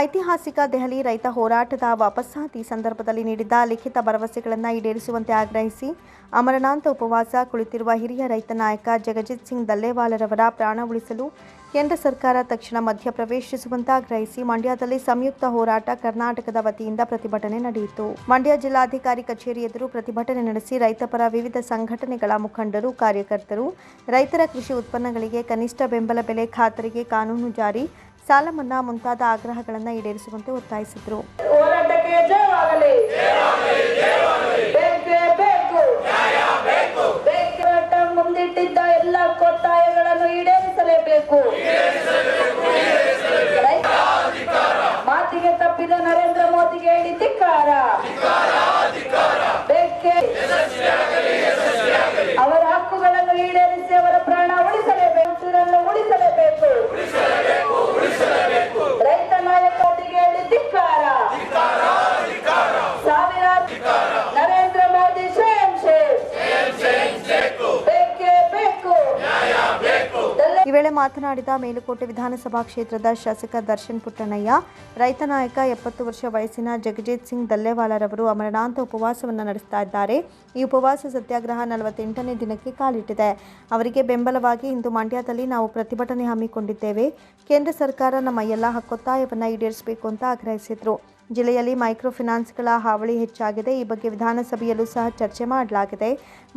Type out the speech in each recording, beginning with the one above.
ಐತಿಹಾಸಿಕ ದೆಹಲಿ ರೈತ ಹೋರಾಟದ ವಾಪಸ್ಸಾತಿ ಸಂದರ್ಭದಲ್ಲಿ ನೀಡಿದ್ದ ಲಿಖಿತ ಭರವಸೆಗಳನ್ನು ಈಡೇರಿಸುವಂತೆ ಆಗ್ರಹಿಸಿ ಅಮರನಾಥ ಉಪವಾಸ ಕುಳಿತಿರುವ ಹಿರಿಯ ರೈತ ನಾಯಕ ಜಗಜಿತ್ ಸಿಂಗ್ ದಲ್ಲೇವಾಲರವರ ಪ್ರಾಣ ಉಳಿಸಲು ಕೇಂದ್ರ ಸರ್ಕಾರ ತಕ್ಷಣ ಮಧ್ಯಪ್ರವೇಶಿಸುವಂತೆ ಆಗ್ರಹಿಸಿ ಮಂಡ್ಯದಲ್ಲಿ ಸಂಯುಕ್ತ ಹೋರಾಟ ಕರ್ನಾಟಕದ ವತಿಯಿಂದ ಪ್ರತಿಭಟನೆ ನಡೆಯಿತು. ಮಂಡ್ಯ ಜಿಲ್ಲಾಧಿಕಾರಿ ಕಚೇರಿ ಎದುರು ಪ್ರತಿಭಟನೆ ನಡೆಸಿ ರೈತಪರ ವಿವಿಧ ಸಂಘಟನೆಗಳ ಮುಖಂಡರು, ಕಾರ್ಯಕರ್ತರು, ರೈತರ ಕೃಷಿ ಉತ್ಪನ್ನಗಳಿಗೆ ಕನಿಷ್ಠ ಬೆಂಬಲ ಬೆಲೆ ಖಾತರಿಗೆ ಕಾನೂನು ಜಾರಿ ಸಾಲ ಮನ್ನಾ ಮುಂತಾದ ಆಗ್ರಹಗಳನ್ನು ಈಡೇರಿಸುವಂತೆ ಒತ್ತಾಯಿಸಿದರು. ಮುಂದಿಟ್ಟಿದ್ದ ಎಲ್ಲ ಒತ್ತಾಯಗಳನ್ನು ಈಡೇರಿಸಲೇಬೇಕು. ಮಾತಿಗೆ ತಪ್ಪಿದ ನರೇಂದ್ರ ಮೋದಿಗೆ ಹೇಳಿ ಮಾತನಾಡಿದ ಮೇಲುಕೋಟೆ ವಿಧಾನಸಭಾ ಕ್ಷೇತ್ರದ ಶಾಸಕ ದರ್ಶನ್ ಪುಟ್ಟಣ್ಣಯ್ಯ, ರೈತ ನಾಯಕ ಎಪ್ಪತ್ತು ವರ್ಷ ವಯಸ್ಸಿನ ಜಗಜಿತ್ ಸಿಂಗ್ ದಲ್ಲೇವಾಲರವರು ಅಮರಣಾಂತ ಉಪವಾಸವನ್ನು ನಡೆಸ್ತಾ ಇದ್ದಾರೆ. ಈ ಉಪವಾಸ ಸತ್ಯಾಗ್ರಹ ನಲವತ್ತೆಂಟನೇ ದಿನಕ್ಕೆ ಕಾಲಿಟ್ಟಿದೆ. ಅವರಿಗೆ ಬೆಂಬಲವಾಗಿ ಇಂದು ಮಂಡ್ಯದಲ್ಲಿ ನಾವು ಪ್ರತಿಭಟನೆ ಹಮ್ಮಿಕೊಂಡಿದ್ದೇವೆ. ಕೇಂದ್ರ ಸರ್ಕಾರ ನಮ್ಮ ಎಲ್ಲ ಹಕ್ಕೊತ್ತಾಯವನ್ನು ಈಡೇರಿಸಬೇಕು ಅಂತ ಆಗ್ರಹಿಸಿದರು. ಜಿಲ್ಲೆಯಲ್ಲಿ ಮೈಕ್ರೋ ಫೈನಾನ್ಸ್ಗಳ ಹಾವಳಿ ಹೆಚ್ಚಾಗಿದೆ. ಈ ಬಗ್ಗೆ ವಿಧಾನಸಭೆಯಲ್ಲೂ ಸಹ ಚರ್ಚೆ ಮಾಡಲಾಗಿದೆ.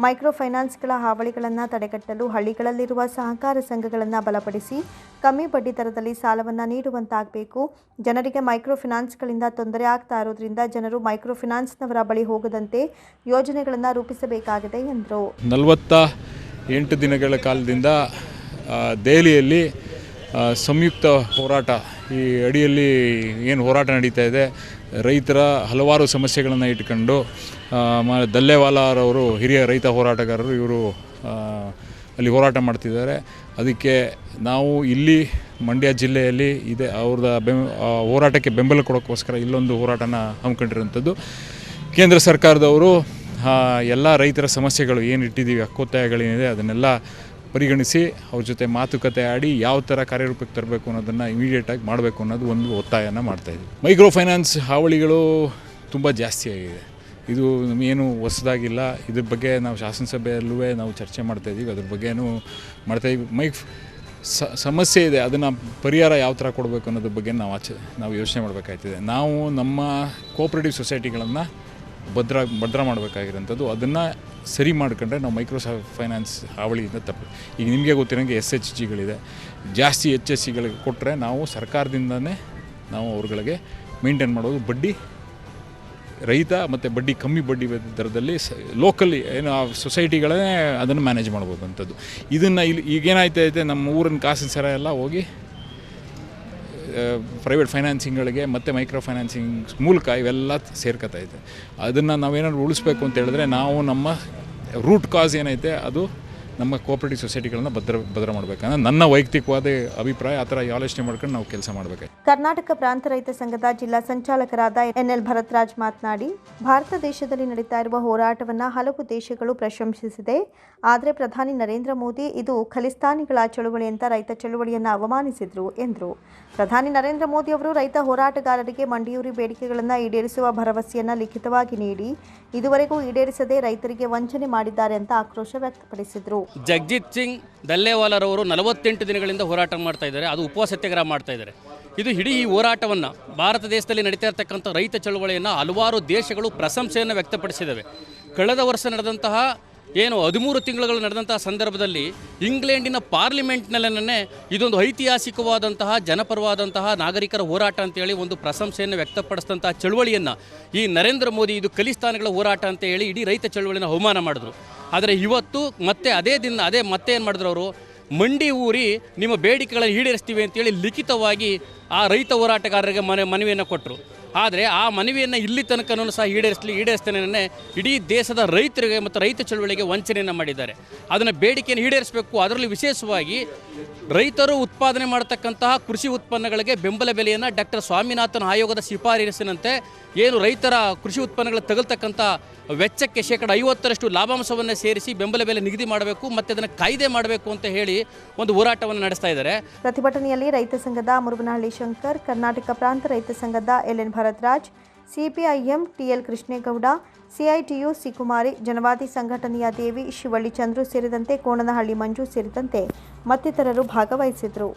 ಮೈಕ್ರೋ ಫೈನಾನ್ಸ್ಗಳ ಹಾವಳಿಗಳನ್ನು ತಡೆಗಟ್ಟಲು ಹಳ್ಳಿಗಳಲ್ಲಿರುವ ಸಹಕಾರ ಸಂಘಗಳನ್ನು ಬಲಪಡಿಸಿ ಕಮ್ಮಿ ಬಡ್ಡಿ ದರದಲ್ಲಿ ಸಾಲವನ್ನು ನೀಡುವಂತಾಗಬೇಕು. ಜನರಿಗೆ ಮೈಕ್ರೋ ಫೈನಾನ್ಸ್ಗಳಿಂದ ತೊಂದರೆ ಆಗ್ತಾ ಇರೋದ್ರಿಂದ ಜನರು ಮೈಕ್ರೋ ಫೈನಾನ್ಸ್ನವರ ಬಳಿ ಹೋಗದಂತೆ ಯೋಜನೆಗಳನ್ನು ರೂಪಿಸಬೇಕಾಗಿದೆ ಎಂದರು. ನಲವತ್ತ ಎಂಟು ದಿನಗಳ ಕಾಲದಿಂದ ದೆಹಲಿಯಲ್ಲಿ ಸಂಯುಕ್ತ ಹೋರಾಟ ಈ ಅಡಿಯಲ್ಲಿ ಏನು ಹೋರಾಟ ನಡೀತಾ ಇದೆ, ರೈತರ ಹಲವಾರು ಸಮಸ್ಯೆಗಳನ್ನು ಇಟ್ಕೊಂಡು ದಲ್ಲೇವಾಲಾರವರು, ಹಿರಿಯ ರೈತ ಹೋರಾಟಗಾರರು ಇವರು ಅಲ್ಲಿ ಹೋರಾಟ ಮಾಡ್ತಿದ್ದಾರೆ. ಅದಕ್ಕೆ ನಾವು ಇಲ್ಲಿ ಮಂಡ್ಯ ಜಿಲ್ಲೆಯಲ್ಲಿ ಇದೆ, ಅವ್ರದ ಬೆಂ ಹೋರಾಟಕ್ಕೆ ಬೆಂಬಲ ಕೊಡೋಕ್ಕೋಸ್ಕರ ಇಲ್ಲೊಂದು ಹೋರಾಟನ ಹಮ್ಮಿಕೊಂಡಿರುವಂಥದ್ದು. ಕೇಂದ್ರ ಸರ್ಕಾರದವರು ಎಲ್ಲ ರೈತರ ಸಮಸ್ಯೆಗಳು ಏನು ಇಟ್ಟಿದ್ದೀವಿ ಹಕ್ಕೊತ್ತಾಯಗಳೇನಿದೆ ಅದನ್ನೆಲ್ಲ ಪರಿಗಣಿಸಿ ಅವ್ರ ಜೊತೆ ಮಾತುಕತೆ ಆಡಿ ಯಾವ ಥರ ಕಾರ್ಯರೂಪಕ್ಕೆ ತರಬೇಕು ಅನ್ನೋದನ್ನು ಇಮಿಡಿಯೇಟಾಗಿ ಮಾಡಬೇಕು ಅನ್ನೋದು ಒಂದು ಒತ್ತಾಯನ ಮಾಡ್ತಾಯಿದ್ವಿ ಮೈಕ್ರೋ ಫೈನಾನ್ಸ್ ಹಾವಳಿಗಳು ತುಂಬ ಜಾಸ್ತಿ ಆಗಿದೆ. ಇದು ನಮಗೇನು ಹೊಸದಾಗಿಲ್ಲ. ಇದ್ರ ಬಗ್ಗೆ ನಾವು ಶಾಸನಸಭೆಯಲ್ಲೂ ನಾವು ಚರ್ಚೆ ಮಾಡ್ತಾಯಿದ್ದೀವಿ ಅದ್ರ ಬಗ್ಗೆನೂ ಮಾಡ್ತಾಯಿದ್ವಿ ಮೈಕ್ ಸಮಸ್ಯೆ ಇದೆ. ಅದನ್ನು ಪರಿಹಾರ ಯಾವ ಥರ ಕೊಡಬೇಕು ಅನ್ನೋದ್ರ ಬಗ್ಗೆ ನಾವು ಆಚೆ, ನಾವು ಯೋಚನೆ ಮಾಡಬೇಕಾಗ್ತದೆ ನಾವು ನಮ್ಮ ಕೋಆಪ್ರೇಟಿವ್ ಸೊಸೈಟಿಗಳನ್ನು ಭದ್ರ ಭದ್ರ ಮಾಡಬೇಕಾಗಿರೋಂಥದ್ದು. ಅದನ್ನು ಸರಿ ಮಾಡ್ಕೊಂಡ್ರೆ ನಾವು ಮೈಕ್ರೋ ಫೈನಾನ್ಸ್ ಹಾವಳಿಯಿಂದ ತಪ್ಪು. ಈಗ ನಿಮಗೆ ಗೊತ್ತಿರೋಂಗೆ ಎಸ್ ಎಚ್ ಜಿಗಳಿದೆ. ಜಾಸ್ತಿ ಎಚ್ ಎಸ್ ಸಿಗಳಿಗೆ ಕೊಟ್ಟರೆ ನಾವು ಸರ್ಕಾರದಿಂದನೇ ನಾವು ಅವ್ರುಗಳಿಗೆ ಮೇಂಟೈನ್ ಮಾಡೋದು. ಬಡ್ಡಿ ರೈತ ಮತ್ತು ಬಡ್ಡಿ ಕಮ್ಮಿ ಬಡ್ಡಿ ದರದಲ್ಲಿ ಸ ಲೋಕಲಿ ಏನು ಆ ಸೊಸೈಟಿಗಳೇ ಅದನ್ನು ಮ್ಯಾನೇಜ್ ಮಾಡ್ಬೋದಂಥದ್ದು ಇದನ್ನು ಇಲ್ಲಿ ಈಗೇನಾಯ್ತೈತೆ, ನಮ್ಮ ಊರಿನ ಕಾಸಿನ ಸರ ಎಲ್ಲ ಹೋಗಿ ಪ್ರೈವೇಟ್ ಫೈನಾನ್ಸಿಂಗ್ಗಳಿಗೆ ಮತ್ತು ಮೈಕ್ರೋ ಫೈನಾನ್ಸಿಂಗ್ ಮೂಲಕ ಇವೆಲ್ಲ ಸೇರ್ಕೊತಾ ಇದೆ. ಅದನ್ನು ನಾವೇನಾದ್ರು ಉಳಿಸ್ಬೇಕು ಅಂತ ಹೇಳಿದ್ರೆ ನಾವು ನಮ್ಮ ರೂಟ್ ಕಾಸ್ ಏನೈತೆ ಅದು ನಮ್ಮ ಕೋಆಪರೇಟಿವ್ ಸೊಸೈಟಿಗಳನ್ನ ಭದ್ರ ಭದ್ರ ಮಾಡಬೇಕಂದ್ರೆ ನನ್ನ ವೈಯಕ್ತಿಕವಾದ ಅಭಿಪ್ರಾಯ, ಆ ಥರ ಆಲೋಚನೆ ಮಾಡ್ಕೊಂಡು ನಾವು ಕೆಲಸ ಮಾಡಬೇಕು. ಕರ್ನಾಟಕ ಪ್ರಾಂತ ರೈತ ಸಂಘದ ಜಿಲ್ಲಾ ಸಂಚಾಲಕರಾದ ಎನ್ಎಲ್ ಭರತ್ರಾಜ್ ಮಾತನಾಡಿ, ಭಾರತ ದೇಶದಲ್ಲಿ ನಡೀತಾ ಇರುವ ಹೋರಾಟವನ್ನು ಹಲವು ದೇಶಗಳು ಪ್ರಶಂಸಿಸಿದೆ. ಆದರೆ ಪ್ರಧಾನಿ ನರೇಂದ್ರ ಮೋದಿ ಇದು ಖಲಿಸ್ತಾನಿಗಳ ಚಳುವಳಿ ಅಂತ ರೈತ ಚಳುವಳಿಯನ್ನು ಅವಮಾನಿಸಿದರು ಎಂದರು. ಪ್ರಧಾನಿ ನರೇಂದ್ರ ಮೋದಿ ಅವರು ರೈತ ಹೋರಾಟಗಾರರಿಗೆ ಮಂಡಿಯೂರಿ ಬೇಡಿಕೆಗಳನ್ನು ಈಡೇರಿಸುವ ಭರವಸೆಯನ್ನು ಲಿಖಿತವಾಗಿ ನೀಡಿ, ಇದುವರೆಗೂ ಈಡೇರಿಸದೆ ರೈತರಿಗೆ ವಂಚನೆ ಮಾಡಿದ್ದಾರೆ ಅಂತ ಆಕ್ರೋಶ ವ್ಯಕ್ತಪಡಿಸಿದರು. ಜಗಜಿತ್ ಸಿಂಗ್ ದಲ್ಲೇವಾಲರವರು ನಲವತ್ತೆಂಟು ದಿನಗಳಿಂದ ಹೋರಾಟ ಮಾಡ್ತಾ ಇದ್ದಾರೆ. ಅದು ಉಪವಾಸ ಸತ್ಯಾಗ್ರಹ ಮಾಡ್ತಾ ಇದ್ದಾರೆ. ಇದು ಇಡೀ ಈ ಹೋರಾಟವನ್ನು ಭಾರತ ದೇಶದಲ್ಲಿ ನಡೀತಾ ಇರತಕ್ಕಂಥ ರೈತ ಚಳವಳಿಯನ್ನು ಹಲವಾರು ದೇಶಗಳು ಪ್ರಶಂಸೆಯನ್ನು ವ್ಯಕ್ತಪಡಿಸಿದ್ದಾವೆ ಕಳೆದ ವರ್ಷ ನಡೆದಂತಹ ಏನು ಹದಿಮೂರು ತಿಂಗಳುಗಳು ನಡೆದಂತಹ ಸಂದರ್ಭದಲ್ಲಿ ಇಂಗ್ಲೆಂಡಿನ ಪಾರ್ಲಿಮೆಂಟ್ನಲ್ಲೇ ಇದೊಂದು ಐತಿಹಾಸಿಕವಾದಂತಹ, ಜನಪರವಾದಂತಹ ನಾಗರಿಕರ ಹೋರಾಟ ಅಂತೇಳಿ ಒಂದು ಪ್ರಶಂಸೆಯನ್ನು ವ್ಯಕ್ತಪಡಿಸಿದಂತಹ ಚಳುವಳಿಯನ್ನು ಈ ನರೇಂದ್ರ ಮೋದಿ ಇದು ಖಲಿಸ್ತಾನಗಳ ಹೋರಾಟ ಅಂತ ಹೇಳಿ ಇಡೀ ರೈತ ಚಳುವಳಿನ ಅವಮಾನ ಮಾಡಿದ್ರು. ಆದರೆ ಇವತ್ತು ಮತ್ತೆ ಅದೇ ದಿನ, ಅದೇ ಮತ್ತೆ ಏನು ಮಾಡಿದ್ರು ಅವರು? ಮಂಡಿ ಊರಿ ನಿಮ್ಮ ಬೇಡಿಕೆಗಳನ್ನು ಈಡೇರಿಸ್ತೀವಿ ಅಂತೇಳಿ ಲಿಖಿತವಾಗಿ ಆ ರೈತ ಹೋರಾಟಗಾರರಿಗೆ ಮನೆ, ಮನವಿಯನ್ನು ಕೊಟ್ಟರು ಆದರೆ ಆ ಮನವಿಯನ್ನು ಇಲ್ಲಿ ತನಕನೂ ಸಹ ಈಡೇರಿಸಲಿ ಈಡೇರಿಸ್ತೇನೆ ಇಡೀ ದೇಶದ ರೈತರಿಗೆ ಮತ್ತು ರೈತ ಚಳುವಳಿಗೆ ವಂಚನೆಯನ್ನು ಮಾಡಿದ್ದಾರೆ. ಅದನ್ನು ಬೇಡಿಕೆಯನ್ನು ಈಡೇರಿಸಬೇಕು. ಅದರಲ್ಲಿ ವಿಶೇಷವಾಗಿ ರೈತರು ಉತ್ಪಾದನೆ ಮಾಡತಕ್ಕಂತಹ ಕೃಷಿ ಉತ್ಪನ್ನಗಳಿಗೆ ಬೆಂಬಲ ಬೆಲೆಯನ್ನು ಡಾಕ್ಟರ್ ಸ್ವಾಮಿನಾಥನ್ ಆಯೋಗದ ಶಿಫಾರಸಿನಂತೆ ಏನು ರೈತರ ಕೃಷಿ ಉತ್ಪನ್ನಗಳು ತಗಲ್ತಕ್ಕಂಥ ವೆಚ್ಚಕ್ಕೆ ಶೇಕಡ ಐವತ್ತರಷ್ಟು ಲಾಭಾಂಶವನ್ನು ಸೇರಿಸಿ ಬೆಂಬಲ ಬೆಲೆ ನಿಗದಿ ಮಾಡಬೇಕು ಮತ್ತು ಅದನ್ನು ಕಾಯ್ದೆ ಮಾಡಬೇಕು ಅಂತ ಹೇಳಿ ಒಂದು ಹೋರಾಟವನ್ನು ನಡೆಸ್ತಾ ಇದ್ದಾರೆ. ಪ್ರತಿಭಟನೆಯಲ್ಲಿ ರೈತ ಸಂಘದ ಮುರುಗನಹಳ್ಳಿ ಶಂಕರ್, ಕರ್ನಾಟಕ ಪ್ರಾಂತ ರೈತ ಸಂಘದ LN Bharathraj, CPIM TL Krishnegowda, CITU C Kumari, Janavadi ಸಂಘಟನೆಯ ದೇವಿ ಶಿವಳ್ಳಿ ಚಂದ್ರು ಸೇರಿದಂತೆ ಕೋಣನಹಳ್ಳಿ ಮಂಜು ಸೇರಿದಂತೆ ಮತ್ತಿತರರು ಭಾಗವಹಿಸಿದರು